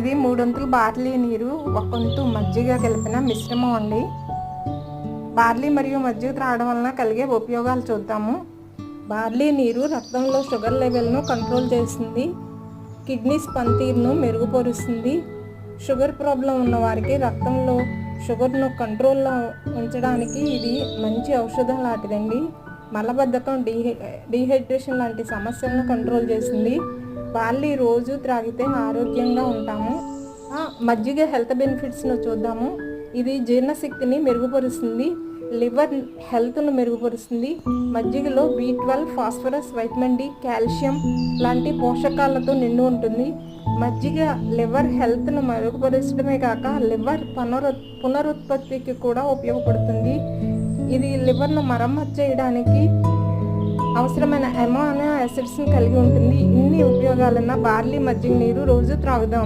ఇది మూడొంతులు బార్లీ నీరు ఒక వంతు మజ్జిగ కలిపిన మిశ్రమం అండి. బార్లీ మరియు మజ్జిగ త్రాగడం వలన కలిగే ఉపయోగాలు చూద్దాము. బార్లీ నీరు రక్తంలో షుగర్ లెవెల్ను కంట్రోల్ చేస్తుంది కిడ్నీస్ పనితీరును మెరుగుపరుస్తుంది. షుగర్ ప్రాబ్లం ఉన్న వారికి రక్తంలో షుగర్ను కంట్రోల్లో ఉంచడానికి ఇది మంచి ఔషధం లాంటిదండి. మలబద్ధకం డీహై డీహైడ్రేషన్ లాంటి సమస్యలను కంట్రోల్ చేస్తుంది బార్లీ రోజు త్రాగితే ఆరోగ్యంగా ఉంటాము. మజ్జిగ హెల్త్ బెనిఫిట్స్ను చూద్దాము. ఇది జీర్ణశక్తిని మెరుగుపరుస్తుంది. లివర్ హెల్త్ను మెరుగుపరుస్తుంది. మజ్జిగలో B twelve phosphorus vitamin D calcium లాంటి పోషకాలతో నిండి ఉంటుంది. మజ్జిగ లివర్ హెల్త్ను మెరుగుపరచడమే కాక లివర్ పునరు పునరుత్పత్తికి కూడా ఉపయోగపడుతుంది. లివర్ను మరమ్మతు చేయడానికి అవసరమైన అమోనో యాసిడ్స్ని కలిగి ఉంటుంది. ఇన్ని ఉపయోగాలున్న బార్లీ మజ్జిగ నీరు రోజు త్రాగుదాం.